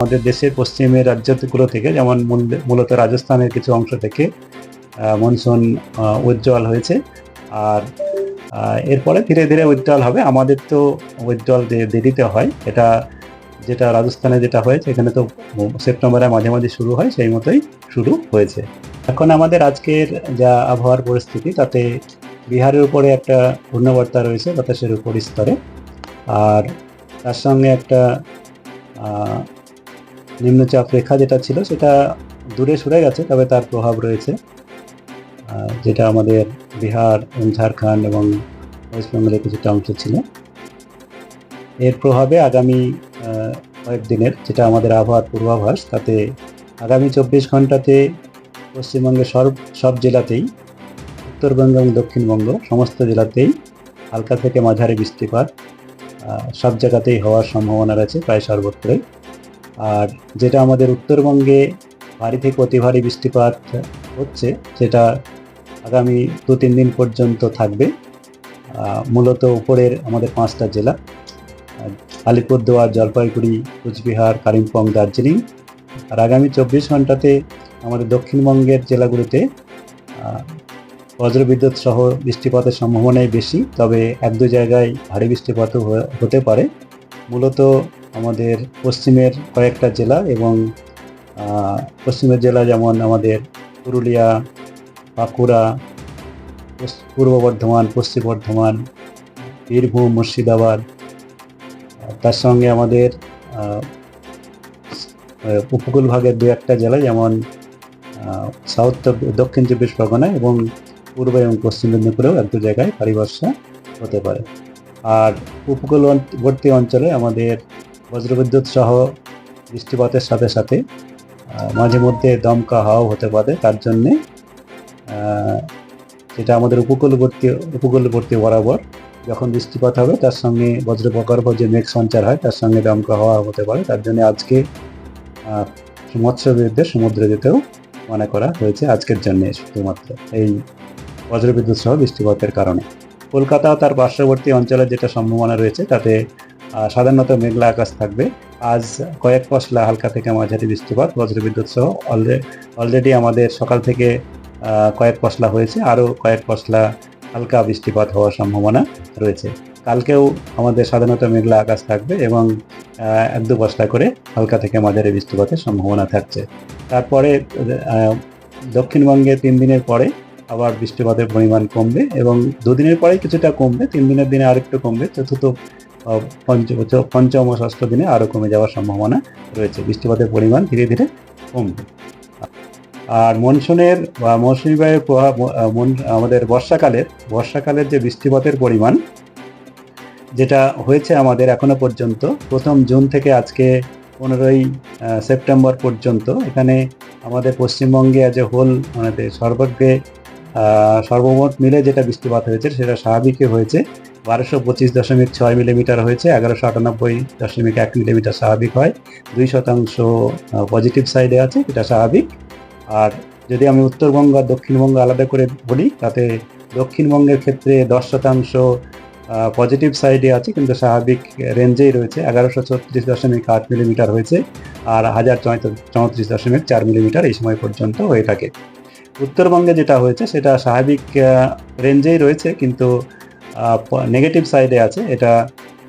আমাদের দেশের পশ্চিমের রাজ্যগুলো থেকে, যেমন মূল- মূলত রাজস্থানের কিছু অংশ থেকে মনসুন উজ্জ্বল হয়েছে। আর এরপরে ধীরে ধীরে উজ্জ্বল হবে। আমাদের তো উজ্জ্বল দেরিতে হয়। এটা যেটা রাজস্থানে যেটা হয়েছে, এখানে তো সেপ্টেম্বরের মাঝে মাঝে শুরু হয়, সেই মতোই শুরু হয়েছে। এখন আমাদের আজকের যা আবহাওয়ার পরিস্থিতি, তাতে বিহারের উপরে একটা ঘূর্ণবার্তা রয়েছে বাতাসের উপর স্তরে। আর তার সঙ্গে একটা নিম্নচাপ রেখা যেটা ছিল, সেটা দূরে সরে গেছে, তবে তার প্রভাব রয়েছে। যেটা আমাদের বিহার এবং ঝাড়খণ্ড এবং ওয়েস্ট বেঙ্গলের কিছুটা অংশ ছিল। এর প্রভাবে আগামী কয়েকদিনের যেটা আমাদের আবহাওয়ার পূর্বাভাস, তাতে আগামী চব্বিশ ঘন্টাতে পশ্চিমবঙ্গের সব সব জেলাতেই উত্তরবঙ্গ এবং দক্ষিণবঙ্গ সমস্ত জেলাতেই হালকা থেকে মাঝারি বৃষ্টিপাত সব জায়গাতেই হওয়ার সম্ভাবনা রয়েছে, প্রায় সর্বত্রই। আর যেটা আমাদের উত্তরবঙ্গে ভারী থেকে অতি ভারী বৃষ্টিপাত হচ্ছে, সেটা আগামী দু তিন দিন পর্যন্ত থাকবে। মূলত উপরের আমাদের পাঁচটা জেলা আলিপুরদুয়ার, জলপাইগুড়ি, কুচবিহার, কালিম্পং, দার্জিলিং। আর আগামী চব্বিশ ঘন্টাতে আমাদের দক্ষিণবঙ্গের জেলাগুলিতে বজ্রবিদ্যুৎ সহ বৃষ্টিপাতের সম্ভাবনাই বেশি, তবে এক দু জায়গায় ভারী বৃষ্টিপাতও হতে পারে। মূলত আমাদের পশ্চিমের কয়েকটা জেলা এবং পশ্চিমের জেলা যেমন আমাদের পুরুলিয়া, বাঁকুড়া পূর্ব বর্ধমান, পশ্চিম বর্ধমান, বীরভূম, মুর্শিদাবাদ তার সঙ্গে আমাদের উপকূল ভাগের দু একটা জেলা যেমন সাউথ দক্ষিণ চব্বিশ পরগনা এবং পূর্ব এবং পশ্চিম মেদিনীপুরেও এক দু জায়গায় ভারী হতে পারে। আর উপকূলবর্তী অঞ্চলে আমাদের বজ্রবিদ্যুৎ সহ বৃষ্টিপাতের সাথে সাথে মাঝে মধ্যে দমকা হাওয়াও হতে পারে। তার জন্যে যেটা আমাদের উপকূলবর্তী উপকূলবর্তী বরাবর যখন বৃষ্টিপাত হবে, তার সঙ্গে বজ্রপ্রকল্প যে মেঘ সঞ্চার হয়, তার সঙ্গে দমকা হাওয়া হতে পারে। তার জন্য আজকে মৎস্যবিদদের সমুদ্রে যেতেও মনে করা হয়েছে আজকের জন্য শুধুমাত্র এই বজ্রবিদ্যুৎ সহ বৃষ্টিপাতের কারণে। কলকাতা তার পার্শ্ববর্তী অঞ্চলের যেটা সম্ভাবনা রয়েছে, তাতে সাধারণত মেঘলা আকাশ থাকবে। আজ কয়েক পশলা হালকা থেকে মাঝারি বৃষ্টিপাত, বজ্রবিদ্যুৎ সহ অলরেডি আমাদের সকাল থেকে কয়েক পশলা হয়েছে, আরও কয়েক পশলা হালকা বৃষ্টিপাত হওয়ার সম্ভাবনা রয়েছে। কালকেও আমাদের সাধারণত মেঘলা আকাশ থাকবে এবং এক দু পশলা করে হালকা থেকে মাঝারি বৃষ্টিপাতের সম্ভাবনা থাকছে। তারপরে দক্ষিণবঙ্গে তিন দিনের পরে আবার বৃষ্টিপাতের পরিমাণ কমবে এবং দুদিনের পরে কিছুটা কমবে, তিন দিনের দিনে আরেকটু কমবে। চতুর্থ আহ, পঞ্চম ও ষষ্ঠ দিনে আরও কমে যাওয়ার সম্ভাবনা রয়েছে। বৃষ্টিপাতের পরিমাণ ধীরে ধীরে কমবে। আর মনসুনের বা মৌসুমী বায়ুর প্রভাব আমাদের বর্ষাকালের বর্ষাকালের যে বৃষ্টিপাতের পরিমাণ যেটা হয়েছে আমাদের এখনও পর্যন্ত প্রথম জুন থেকে আজকে পনেরোই সেপ্টেম্বর পর্যন্ত এখানে আমাদের পশ্চিমবঙ্গে আজ হোল মানে সর্বজ্ঞে সর্বমোট মিলে যেটা বৃষ্টিপাত হয়েছে, সেটা স্বাভাবিকই হয়েছে। বারোশো পঁচিশ দশমিক ছয় মিলিমিটার হয়েছে, এগারোশো আটানব্বই দশমিক এক মিলিমিটার স্বাভাবিক হয়। দুই শতাংশ পজিটিভ সাইডে আছে, এটা স্বাভাবিক। আর যদি আমি উত্তরবঙ্গ আর দক্ষিণবঙ্গ আলাদা করে বলি, তাতে দক্ষিণবঙ্গের ক্ষেত্রে দশ শতাংশ পজিটিভ সাইডে আছে, কিন্তু স্বাভাবিক রেঞ্জেই রয়েছে, এগারোশো ছত্রিশ দশমিক আট মিলিমিটার হয়েছে, আর হাজার চৌত্রিশ দশমিক চার মিলিমিটার এই সময় পর্যন্ত হয়ে থাকে। উত্তরবঙ্গে যেটা হয়েছে, সেটা স্বাভাবিক রেঞ্জেই রয়েছে, কিন্তু নেগেটিভ সাইডে আছে। এটা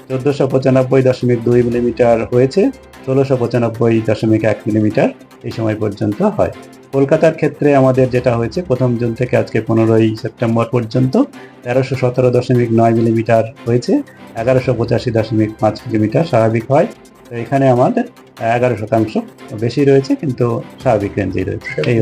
চোদ্দোশো পঁচানব্বই দশমিক দুই মিলিমিটার হয়েছে, ষোলোশো পঁচানব্বই দশমিক এক মিলিমিটার এই সময় পর্যন্ত হয়। কলকাতার ক্ষেত্রে আমাদের যেটা হয়েছে, প্রথম জুন থেকে আজকে পনেরোই সেপ্টেম্বর পর্যন্ত তেরোশো সতেরো দশমিক নয় মিলিমিটার হয়েছে, এগারোশো পঁচাশি দশমিক পাঁচ মিলিমিটার স্বাভাবিক হয়। তো এখানে আমাদের এগারো শতাংশ বেশি রয়েছে, কিন্তু স্বাভাবিক রেঞ্জেই রয়েছে। এই